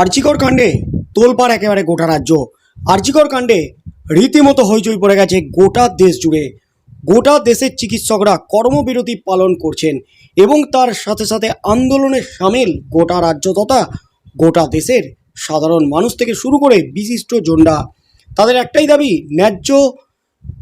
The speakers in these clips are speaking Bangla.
আর্চিকর কাণ্ডে তোলপাড় একেবারে গোটা রাজ্য। আর্চিকর কাণ্ডে রীতিমতো হইচই পড়ে গেছে গোটা দেশ জুড়ে। গোটা দেশের চিকিৎসকরা কর্মবিরতি পালন করছেন এবং তার সাথে সাথে আন্দোলনে সামিল গোটা রাজ্য তথা গোটা দেশের সাধারণ মানুষ থেকে শুরু করে বিশিষ্ট জন্ডা তাদের একটাই দাবি, ন্যায্য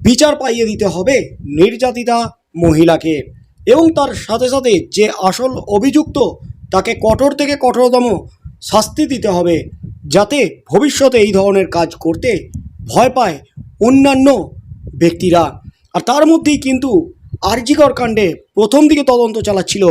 বিচার পাইয়ে দিতে হবে নির্যাতিতা মহিলাকে এবং তার সাথে সাথে যে আসল অভিযুক্ত তাকে কঠোর থেকে কঠোরতম শাস্তি দিতে হবে যাতে ভবিষ্যতে এই ধরনের কাজ করতে ভয় পায় অন্যান্য ব্যক্তিরা। আর তার মধ্যেই কিন্তু আরজিকর কাণ্ডে প্রথম দিকে তদন্ত চালাচ্ছিল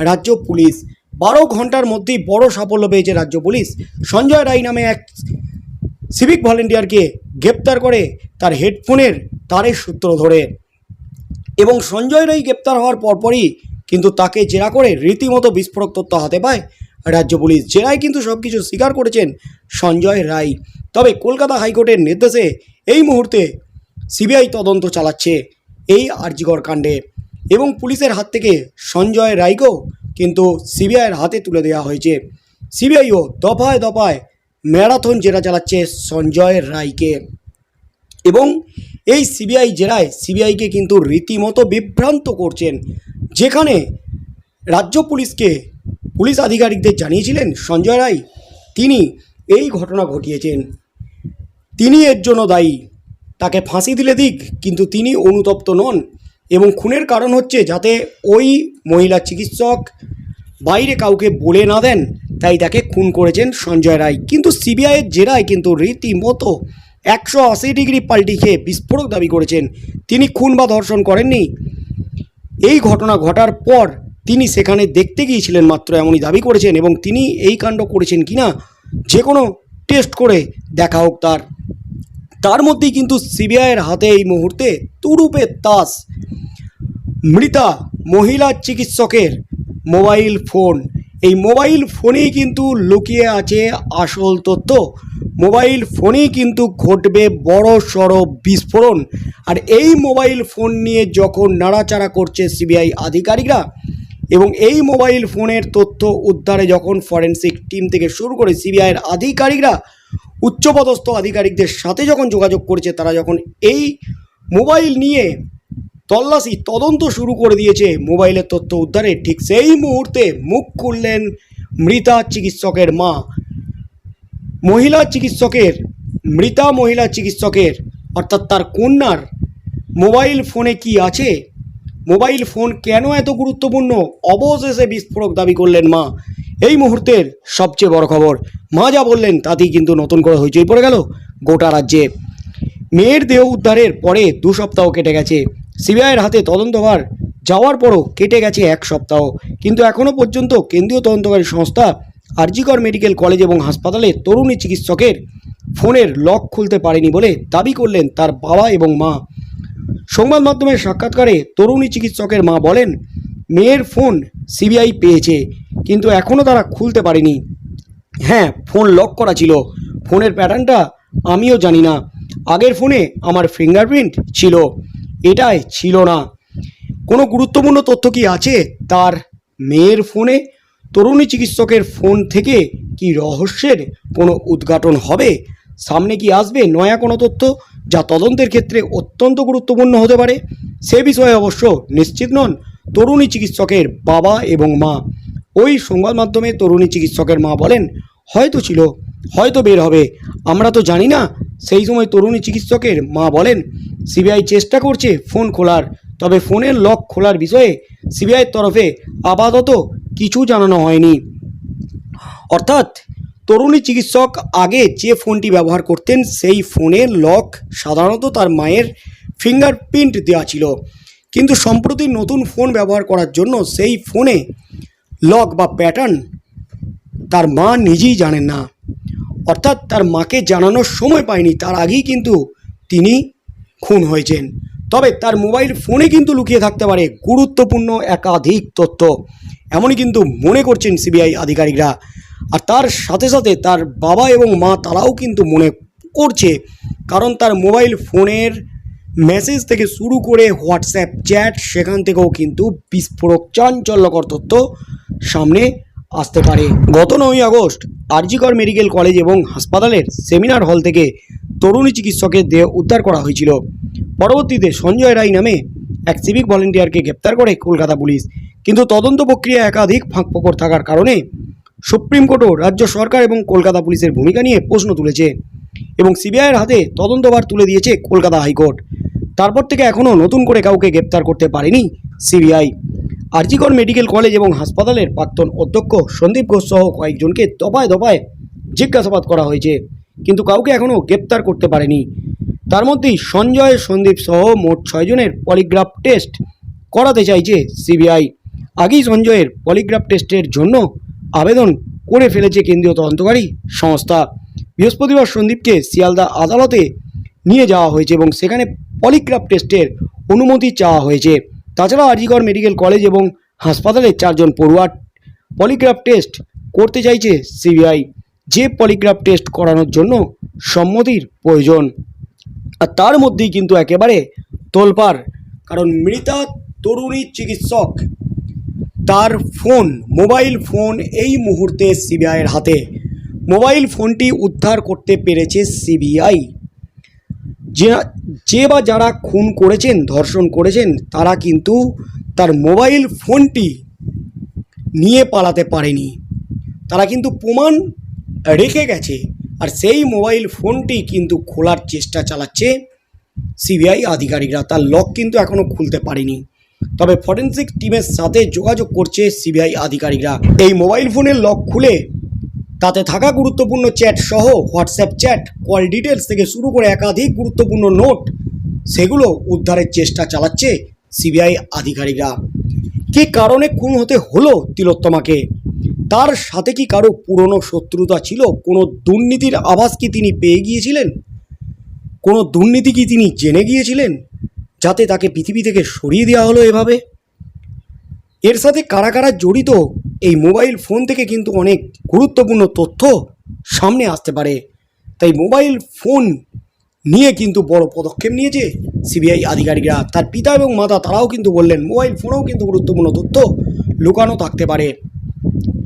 রাজ্য পুলিশ। বারো ঘণ্টার মধ্যেই বড় সাফল্য পেয়েছে রাজ্য পুলিশ। সঞ্জয় রায় নামে এক সিভিক ভলেন্টিয়ারকে গ্রেপ্তার করে তার হেডফোনের তারের সূত্র ধরে। এবং সঞ্জয় রায় গ্রেপ্তার হওয়ার পরপরই কিন্তু তাকে জেরা করে রীতিমতো বিস্ফোরক তথ্য হাতে পায় রাজ্য পুলিশ জেরায় কিন্তু সব কিছু স্বীকার করেছেন সঞ্জয় রায়। তবে কলকাতা হাইকোর্টের নির্দেশে এই মুহূর্তে সিবিআই তদন্ত চালাচ্ছে এই আরজিকর কাণ্ডে এবং পুলিশের হাত থেকে সঞ্জয় রায়কেও কিন্তু সিবিআইয়ের হাতে তুলে দেওয়া হয়েছে। সিবিআইও দফায় দফায় ম্যারাথন জেরা চালাচ্ছে সঞ্জয় রায়কে। এবং এই সিবিআই জেরায় সিবিআইকে কিন্তু রীতিমতো বিভ্রান্ত করছেন। যেখানে রাজ্য পুলিশকে পুলিশ আধিকারিকদের জানিয়েছিলেন, সঞ্জয় রায়, তিনি এই ঘটনা ঘটিয়েছেন। তিনি এর জন্য দায়ী। তাকে ফাঁসি দিলে দিক, কিন্তু তিনি অনুতপ্ত নন এবং খুনের কারণ হচ্ছে যাতে ওই মহিলা চিকিৎসক বাইরে কাউকে বলে না দেন, তাই তাকে খুন করেছেন সঞ্জয় রায়। কিন্তু সিবিআইয়ের জেরায় কিন্তু রীতিমতো একশো আশি ডিগ্রি পাল্টি খেয়ে বিস্ফোরক দাবি করেছেন। তিনি খুন বা ধর্ষণ করেননি। এই ঘটনা ঘটার পর তিনি সেখানে দেখতে গিয়েছিলেন মাত্র, এমনই দাবি করেছেন এবং তিনি এই কাণ্ড করেছেন কি না যে কোনো টেস্ট করে দেখা হোক তার। তার মধ্যেই কিন্তু সিবিআইয়ের হাতে এই মুহূর্তে তুরুপের তাস। মৃতা মহিলা চিকিৎসকের মোবাইল ফোন। এই মোবাইল ফোনেই কিন্তু লুকিয়ে আছে আসল তথ্য। মোবাইল ফোনেই কিন্তু ঘটবে বড় সড়ো বিস্ফোরণ। আর এই মোবাইল ফোন নিয়ে যখন নাড়াচাড়া করছে সিবিআই আধিকারিকরা এবং এই মোবাইল ফোনের তথ্য উদ্ধারে যখন ফরেন্সিক টিম থেকে শুরু করে সিবিআইয়ের আধিকারিকরা, উচ্চপদস্থ আধিকারিকদের সাথে যখন যোগাযোগ করেছে, তারা যখন এই মোবাইল নিয়ে তল্লাশি, তদন্ত শুরু করে দিয়েছে মোবাইলের তথ্য উদ্ধারে, ঠিক সেই মুহূর্তে মুখ খুললেন মৃতা চিকিৎসকের মা। মহিলা চিকিৎসকের, মৃতা মহিলা চিকিৎসকের, অর্থাৎ তার কন্যার মোবাইল ফোনে কি আছে? মোবাইল ফোন কেন এত গুরুত্বপূর্ণ? অবশেষে বিস্ফোরক দাবি করলেন মা। এই মুহূর্তের সবচেয়ে বড় খবর, মা যা বললেন তাতেই কিন্তু নতুন করে হইচই পড়ে গেল গোটা রাজ্যে। মেয়ের দেহ উদ্ধারের পরে দু সপ্তাহ কেটে গেছে। সিবিআইয়ের হাতে তদন্তভার যাওয়ার পরও কেটে গেছে এক সপ্তাহ। কিন্তু এখনও পর্যন্ত কেন্দ্রীয় তদন্তকারী সংস্থা, আরজিকর মেডিকেল কলেজ এবং হাসপাতালে তরুণী চিকিৎসকের ফোনের লক খুলতে পারেনি বলে দাবি করলেন তার বাবা এবং মা। সংবাদ মাধ্যমের সাক্ষাৎকারে তরুণী চিকিৎসকের মা বলেন, মেয়ের ফোন সিবিআই পেয়েছে, কিন্তু এখনও তারা খুলতে পারেনি। হ্যাঁ ফোন লক করা ছিল। ফোনের প্যাটার্নটা আমিও জানি না। আগের ফোনে আমার ফিঙ্গারপ্রিন্ট ছিল। এটাই ছিল না। কোনো গুরুত্বপূর্ণ তথ্য কি আছে তার মেয়ের ফোনে? তরুণী চিকিৎসকের ফোন থেকে কি রহস্যের কোনো উদ্ঘাটন হবে? সামনে কি আসবে নয়া কোনো তথ্য যা তদন্তের ক্ষেত্রে অত্যন্ত গুরুত্বপূর্ণ হতে পারে? সে বিষয়ে অবশ্য নিশ্চিত নন তরুণী চিকিৎসকের বাবা এবং মা। ওই সংবাদ মাধ্যমে তরুণী চিকিৎসকের মা বলেন, হয়তো ছিল, হয়তো বের হবে। আমরা তো জানি না। সেই সময় তরুণী চিকিৎসকের মা বলেন, সিবিআই চেষ্টা করছে ফোন খোলার, তবে ফোনের লক খোলার বিষয়ে সিবিআইয়ের তরফে আপাতত কিছু জানানো হয়নি। অর্থাৎ তরুণী চিকিৎসক আগে যে ফোনটি ব্যবহার করতেন, সেই ফোনের লক, সাধারণত তার মায়ের ফিঙ্গারপ্রিন্ট দেওয়া ছিল। কিন্তু সম্প্রতি নতুন ফোন ব্যবহার করার জন্য সেই ফোনে লক বা প্যাটার্ন তার মা নিজেই জানেন না। অর্থাৎ তার মাকে জানানোর সময় পায়নি, তার আগেই কিন্তু তিনি খুন হয়েছেন। তবে তার মোবাইল ফোনে কিন্তু লুকিয়ে থাকতে পারে গুরুত্বপূর্ণ একাধিক তথ্য। এমনই কিন্তু মনে করছেন সিবিআই আধিকারিকরা। আর তার সাথে সাথে তার বাবা এবং মা তারাও কিন্তু মনে করছে, কারণ তার মোবাইল ফোনের মেসেজ থেকে শুরু করে হোয়াটসঅ্যাপ চ্যাট সেখান থেকেও কিন্তু বিস্ফোরক চাঞ্চল্যকর তথ্য সামনে আসতে পারে। গত নয় আগস্ট, আরজিকর মেডিকেল কলেজ এবং হাসপাতালের সেমিনার হল থেকে তরুণী চিকিৎসকের দেহ উদ্ধার করা হয়েছিল। পরবর্তীতে সঞ্জয় রায় নামে এক সিভিক ভলেন্টিয়ারকে গ্রেপ্তার করে কলকাতা পুলিশ। কিন্তু তদন্ত প্রক্রিয়া একাধিক ফাঁকফোকর থাকার কারণে সুপ্রিম কোর্টও রাজ্য সরকার এবং কলকাতা পুলিশের ভূমিকা নিয়ে প্রশ্ন তুলেছে এবং সিবিআইয়ের হাতে তদন্তভার তুলে দিয়েছে কলকাতা হাইকোর্ট। তারপর থেকে এখনও নতুন করে কাউকে গ্রেপ্তার করতে পারেনি সিবিআই। আরজিকর মেডিকেল কলেজ এবং হাসপাতালের প্রাক্তন অধ্যক্ষ সন্দীপ ঘোষ সহ কয়েকজনকে দফায় দফায় জিজ্ঞাসাবাদ করা হয়েছে, কিন্তু কাউকে এখনও গ্রেপ্তার করতে পারেনি। তার মধ্যেই সঞ্জয়, সন্দীপ সহ মোট ছয়জনের পলিগ্রাফ টেস্ট করাতে চাইছে সিবিআই। আগেই সঞ্জয়ের পলিগ্রাফ টেস্টের জন্য আবেদন করে ফেলেছে কেন্দ্রীয় তদন্তকারী সংস্থা। বৃহস্পতিবার সন্দীপকে শিয়ালদা আদালতে নিয়ে যাওয়া হয়েছে এবং সেখানে পলিগ্রাফ টেস্টের অনুমতি চাওয়া হয়েছে। তাছাড়া আরজিগড় মেডিকেল কলেজ এবং হাসপাতালে চারজন পড়ুয়ার পলিগ্রাফ টেস্ট করতে চাইছে সিবিআই। যে পলিগ্রাফ টেস্ট করানোর জন্য সম্মতির প্রয়োজন। আর তার মধ্যেই কিন্তু একেবারে তোলপাড়, কারণ মৃতা তরুণী চিকিৎসক তার ফোন, মোবাইল ফোন এই মুহূর্তে সিবিআইয়ের হাতে। মোবাইল ফোনটি উদ্ধার করতে পেরেছে সিবিআই। যে যে বা যারা খুন করেছেন, ধর্ষণ করেছেন, তারা কিন্তু তার মোবাইল ফোনটি নিয়ে পালাতে পারেনি। তারা কিন্তু প্রমাণ রেখে গেছে আর সেই মোবাইল ফোনটি কিন্তু খোলার চেষ্টা চালাচ্ছে সিবিআই আধিকারিকরা। তার লক কিন্তু এখনও খুলতে পারেনি। তবে ফরেন্সিক টিমের সাথে যোগাযোগ করছে সিবিআই আধিকারিকরা। এই মোবাইল ফোনের লক খুলে তাতে থাকা গুরুত্বপূর্ণ চ্যাট সহ হোয়াটসঅ্যাপ চ্যাট, কল ডিটেলস থেকে শুরু করে একাধিক গুরুত্বপূর্ণ নোট, সেগুলো উদ্ধারের চেষ্টা চালাচ্ছে সিবিআই আধিকারিকরা। কী কারণে খুন হতে হলো তিলোত্তমাকে? তার সাথে কি কারও পুরনো শত্রুতা ছিল? কোনো দুর্নীতির আভাস কি তিনি পেয়ে গিয়েছিলেন? কোনো দুর্নীতি কি তিনি জেনে গিয়েছিলেন? যাতে তাকে পৃথিবী থেকে সরিয়ে দেওয়া হলো এভাবে। এর সাথে কারা কারা জড়িত এই মোবাইল ফোন থেকে কিন্তু অনেক গুরুত্বপূর্ণ তথ্য সামনে আসতে পারে। তাই মোবাইল ফোন নিয়ে কিন্তু বড় পদক্ষেপ নিয়েছে সিবিআই আধিকারিকরা। তার পিতা এবং মাতা তারাও কিন্তু বললেন, মোবাইল ফোনেও কিন্তু গুরুত্বপূর্ণ তথ্য লুকানো থাকতে পারে।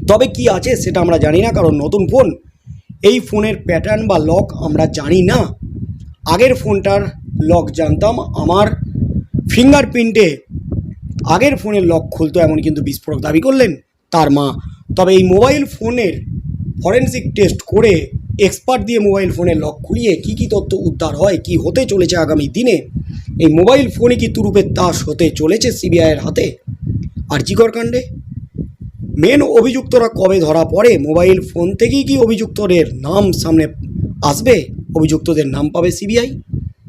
তবে কি আছে সেটা আমরা জানি না, কারণ নতুন ফোন, এই ফোনের প্যাটার্ন বা লক আমরা জানি না। আগের ফোনটার লক জানতাম, আমার ফিঙ্গারপ্রিন্টে আগের ফোনের লক খুলতো এমন কিন্তু বিস্ফোরক দাবি করলেন তার মা। তবে এই মোবাইল ফোনের ফরেন্সিক টেস্ট করে এক্সপার্ট দিয়ে মোবাইল ফোনের লক খুলিয়ে কী কী তথ্য উদ্ধার হয়, কি হতে চলেছে আগামী দিনে, এই মোবাইল ফোনে কি তুরুপের তাস হতে চলেছে সিবিআইয়ের হাতে? আর জিকর কাণ্ডে মেন অভিযুক্তরা কবে ধরা পড়ে? মোবাইল ফোন থেকেই কি অভিযুক্তদের নাম সামনে আসবে? অভিযুক্তদের নাম পাবে সিবিআই?